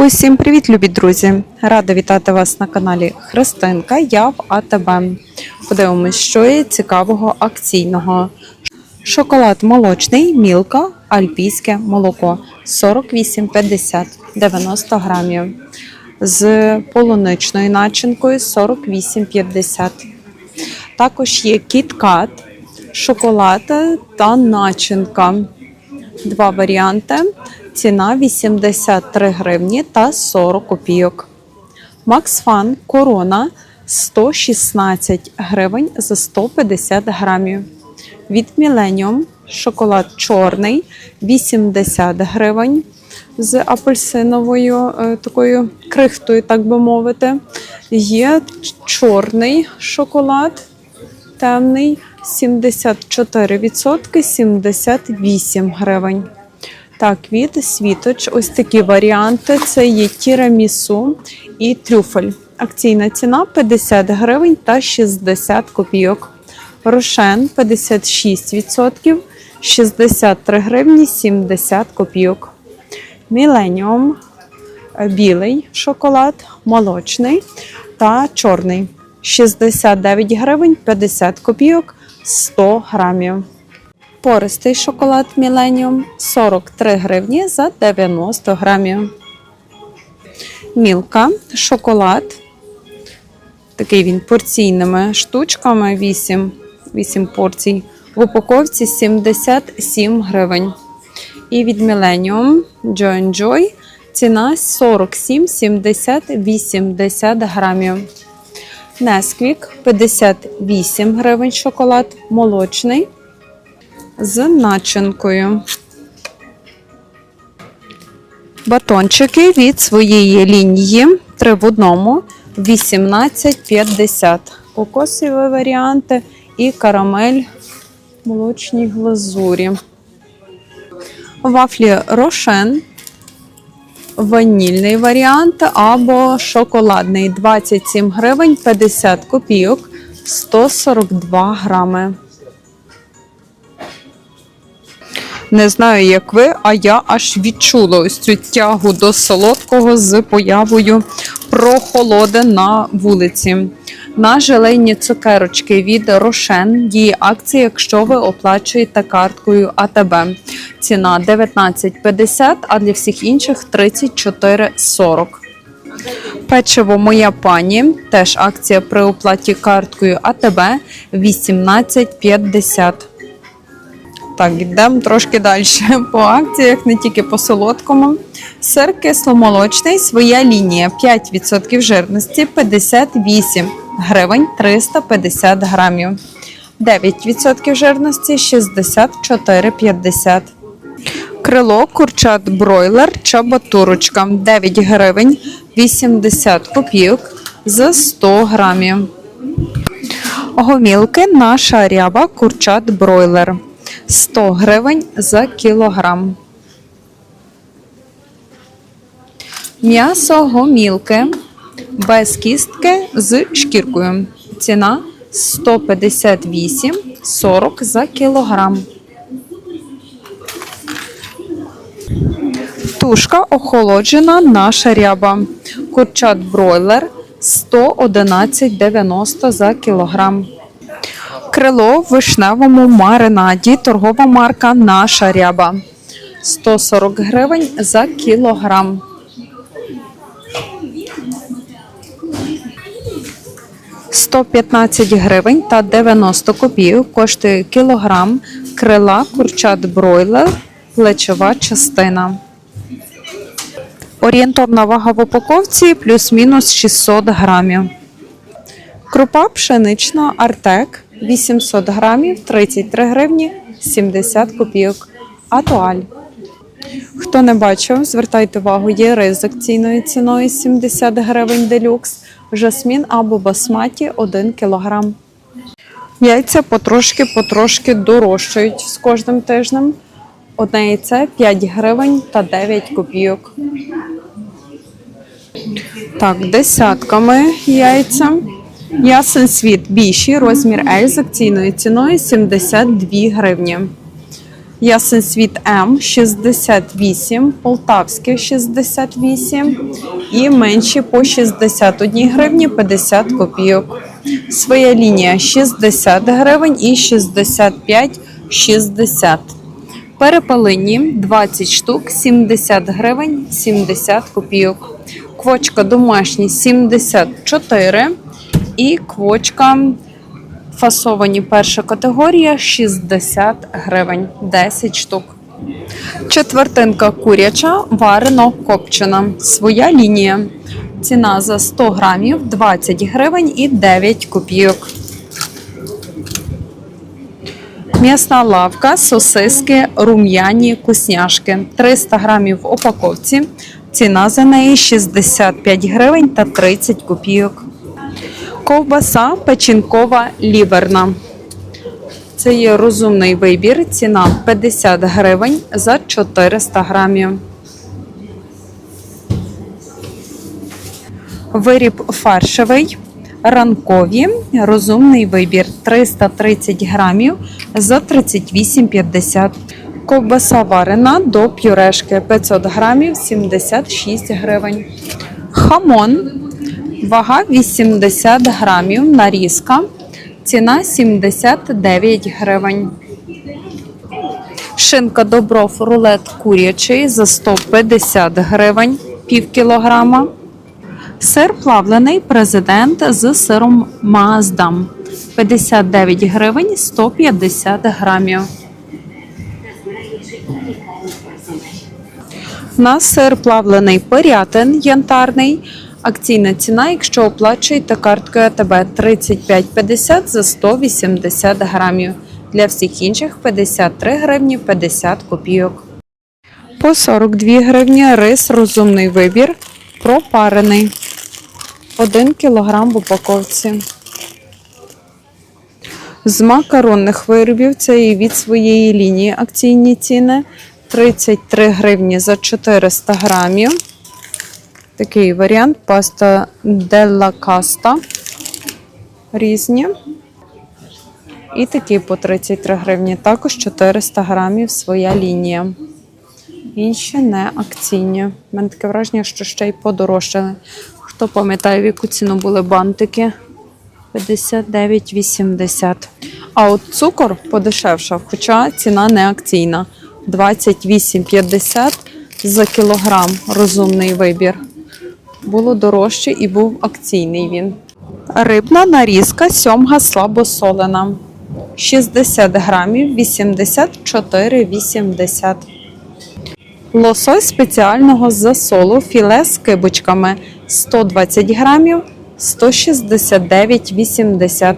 Усім привіт, любі друзі! Рада вітати вас на каналі Христинка. Я в АТБ. Подивимось, що є цікавого акційного. Шоколад молочний, мілка, альпійське молоко 48,50 90 грамів. З полуничною начинкою 48,50. Також є кіткат, шоколад та начинка. Два варіанти. Ціна 83 гривні та 40 копійок. Максфан Корона 116 гривень за 150 грамів. Від Millennium шоколад чорний 80 гривень з апельсиновою е, такою крихтою, так би мовити. Є чорний шоколад темний 74%, 78 гривень. Так, від світоч, ось такі варіанти. Це є тірамісу і трюфель. Акційна ціна 50 гривень та 60 копійок. Рошен 56%, 63 гривні 70 копійок. Міленіум білий шоколад, молочний та чорний. 69 гривень 50 копійок 100 грамів. Пористий шоколад Millennium 43 гривні за 90 грамів. Мілка шоколад. Такий він порційними штучками 8, 8 порцій. В упаковці 77 гривень. І від Millennium Joy Joy ціна 47, 70, 80 грамів. Несквік 58 гривень шоколад, молочний з начинкою. Батончики від своєї лінії 3 в одному 18,50. Кокосові варіанти і карамель в молочній глазурі. Вафлі Рошен. Ванільний варіант або шоколадний 27 гривень 50 копійок 142 грами. Не знаю, як ви, а я аж відчула ось цю тягу до солодкого з появою прохолоди на вулиці. На желейні цукерочки від Рошен діє акція, якщо ви оплачуєте карткою АТБ. Ціна 19,50, а для всіх інших 34,40. Печиво моя пані. Теж акція при оплаті карткою АТБ 18,50. Так, йдемо трошки далі по акціях, не тільки по солодкому. Сир кисломолочний, своя лінія 5% жирності 58 гривень 350 грамів. 9% жирності 64,50. Крило курчат бройлер чабатурочка 9 гривень 80 копійок за 100 грамів. Гомілки наша ряба курчат бройлер 100 гривень за кілограм. М'ясо гомілки без кістки з шкіркою. Ціна 158,40 за кілограм. Тушка охолоджена наша ряба. Курчат бройлер 111,90 за кілограм. Крило в вишневому маринаді. Торгова марка Наша ряба. 140 гривень за кілограм. «115 гривень та 90 копійок коштує кілограм крила курчат бройлер, плечова частина. Орієнтовна вага в упаковці плюс-мінус 600 грамів. Крупа пшенична Артек 800 грамів 33 гривні 70 копійок. Атуаль. Хто не бачив, звертайте увагу, є рис з ціною 70 гривень делюкс, жасмін або басматі 1 кілограм. Яйця потрошки-потрошки дорожчають з кожним тижнем. Одне яйце 5 гривень та 9 копійок. Так, десятками яйця. Ясен світ більший, розмір L з акційною ціною 72 гривні. Ясен світ М 68, Полтавське 68 і менші по 61 гривні 50 копійок. Своя лінія 60 гривень і 65 60. Перепелині 20 штук, 70 гривень, 70 копійок. Квочка домашні 74 і квочка фасовані перша категорія 60 гривень, 10 штук. Четвертинка куряча, варено копчена. Своя лінія. Ціна за 100 грамів 20 гривень і 9 копійок. М'ясна лавка, сосиски, рум'яні, кусняшки. 300 грамів в упаковці. Ціна за неї 65 гривень та 30 копійок. Ковбаса печінкова ліверна. Це є розумний вибір. Ціна 50 гривень за 400 грамів. Виріб фаршевий, ранкові, розумний вибір 330 грамів за 38,50. Ковбаса варена до пюрешки 500 грамів 76 гривень. Хамон, вага 80 грамів, нарізка, ціна 79 гривень. Шинка добров рулет курячий за 150 гривень, пів кілограма. Сир плавлений президент з сиром Маздам 59 гривень 150 грамів. На сир плавлений порятин янтарний. Акційна ціна, якщо оплачуєте карткою АТБ 35,50 за 180 грамів. Для всіх інших 53 гривні 50 копійок. По 42 гривні рис розумний вибір. Пропарений. 1 кілограм в упаковці. З макаронних виробів це і від своєї лінії акційні ціни 33 гривні за 400 грамів. Такий варіант паста Делла Каста. Різні. І такі по 33 гривні. Також 400 грамів своя лінія. Інші не акційні. У мене таке враження, що ще й подорожчали. Хто пам'ятає, в яку ціну були бантики? 59,80. А от цукор подешевшав, хоча ціна не акційна. 28,50 за кілограм. Розумний вибір. Було дорожче і був акційний він. Рибна нарізка сьомга слабосолена. 60 грамів 84,80. Лосось спеціального засолу філе з кибочками 120 грамів 169,80.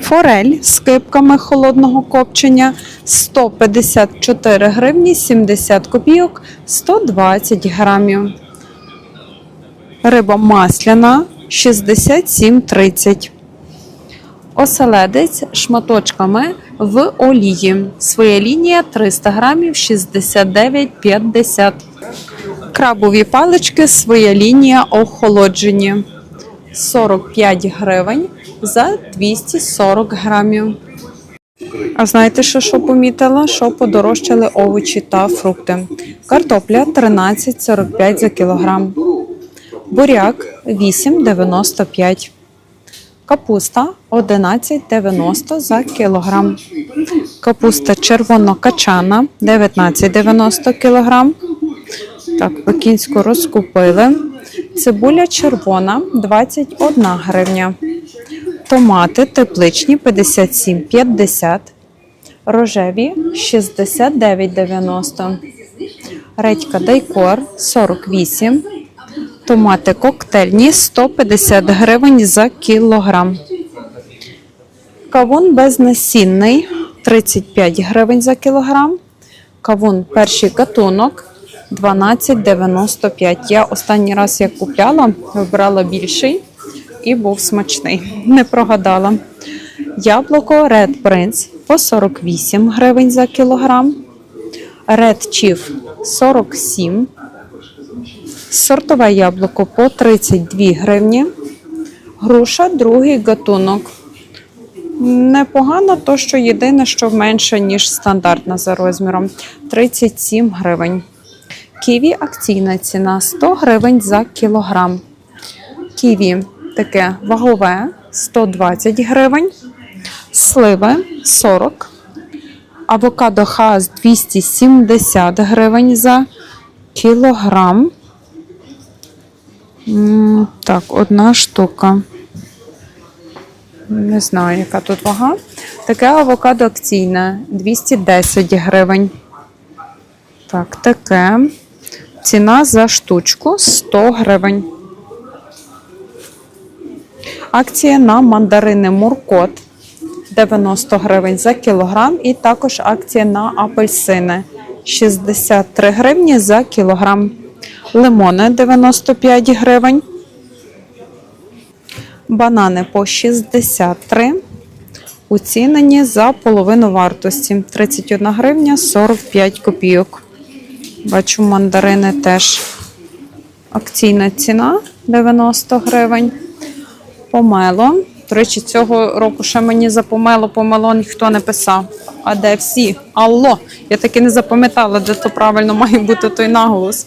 Форель з кипками холодного копчення 154 гривні 70 копійок 120 грамів. Риба масляна 67,30. Оселедець шматочками в олії. Своя лінія 300 грамів 69,50. Крабові палички, своя лінія охолоджені. 45 гривень за 240 грамів. А знаєте, що, що помітила? Що подорожчали овочі та фрукти. Картопля 13,45 за кілограм. Буряк 8,95. Капуста 11,90 за кілограм. Капуста червонокачана 19,90 кілограм. Так, пекінську розкупили. Цибуля червона 21 гривня. Томати тепличні 57,50. Рожеві 69,90. Редька дайкор 48. Томати коктейльні 150 гривень за кілограм. Кавун безнасінний 35 гривень за кілограм. Кавун перший гатунок 12,95. Я останній раз як купляла, вибрала більший і був смачний. Не прогадала. Яблуко Red Prince по 48 гривень за кілограм. Red Chief 47. Сортове яблуко по 32 гривні. Груша другий гатунок Непогано, то що єдине, що менше, ніж стандартна за розміром 37 гривень. Ківі акційна ціна 100 гривень за кілограм. Ківі таке вагове 120 гривень. Сливи 40. Авокадо хас 270 гривень за кілограм. Так, одна штука. Не знаю, яка тут вага. Таке авокадо акційне 210 гривень. Так, таке. Ціна за штучку 100 гривень. Акція на мандарини Муркот 90 гривень за кілограм. І також акція на апельсини 63 гривні за кілограм. Лимони 95 гривень. Банани по 63. Уцінені за половину вартості 31 гривня 45 копійок. Бачу, мандарини теж акційна ціна 90 гривень. Помело. До речі, цього року ще мені за помело помело ніхто не писав. А де всі? Алло, я таки не запам'ятала, де то правильно має бути той наголос.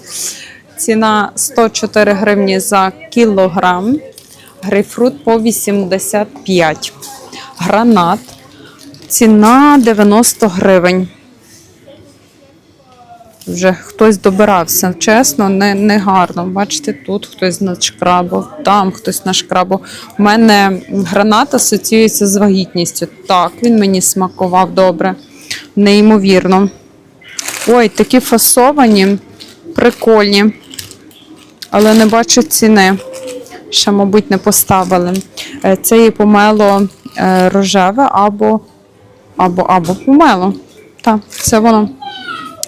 Ціна 104 гривні за кілограм. Грейпфрут по 85. Гранат. Ціна 90 гривень. Вже хтось добирався. Чесно, не, не гарно. Бачите, тут хтось нашкрабав, там хтось нашкрабав. У мене гранат асоціюється з вагітністю. Так, він мені смакував добре. Неймовірно. Ой, такі фасовані, прикольні. Але не бачу ціни. Ще, мабуть, не поставили. Е, Це є помело е, рожеве або, або, або помело. Так, це воно.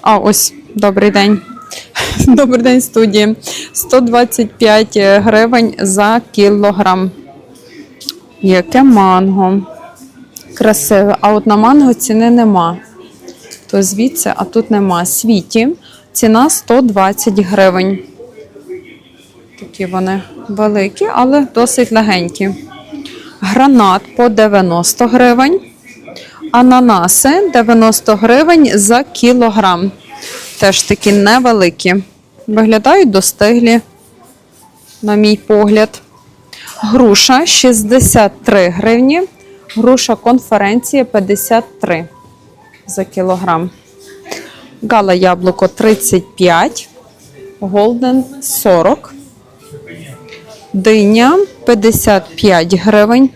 А, ось, добрий день. Добрий день, студії. 125 гривень за кілограм. Яке манго. Красиве. А от на манго ціни нема. То звідси, а тут нема. Світі. Ціна 120 гривень. Такі вони великі, але досить легенькі. Гранат по 90 гривень. Ананаси 90 гривень за кілограм. Теж такі невеликі. Виглядають достиглі, на мій погляд. Груша 63 гривні. Груша конференція 53 за кілограм. Гала яблуко 35. Голден 40. Диня 55 гривень.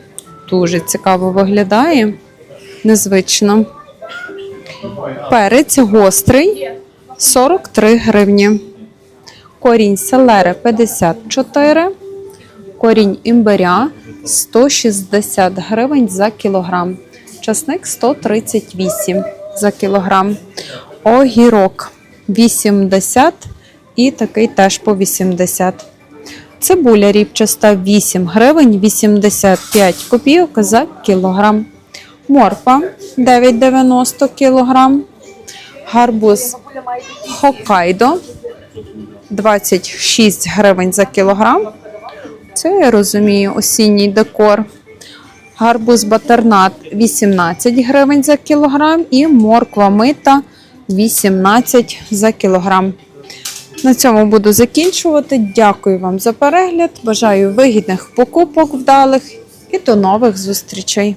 Дуже цікаво виглядає. Незвично. Перець гострий 43 гривні. Корінь селери 54. Корінь імбиря 160 гривень за кілограм. Часник 138 за кілограм. Огірок 80 і такий теж по 80. Цибуля ріпчаста 8 гривень 85 копійок за кілограм. Морква 9,90 кілограм. Гарбуз Хоккайдо 26 гривень за кілограм. Це я розумію, осінній декор. Гарбуз батернат 18 гривень за кілограм і морква мита 18 за кілограм. На цьому буду закінчувати. Дякую вам за перегляд. Бажаю вигідних покупок вдалих і до нових зустрічей.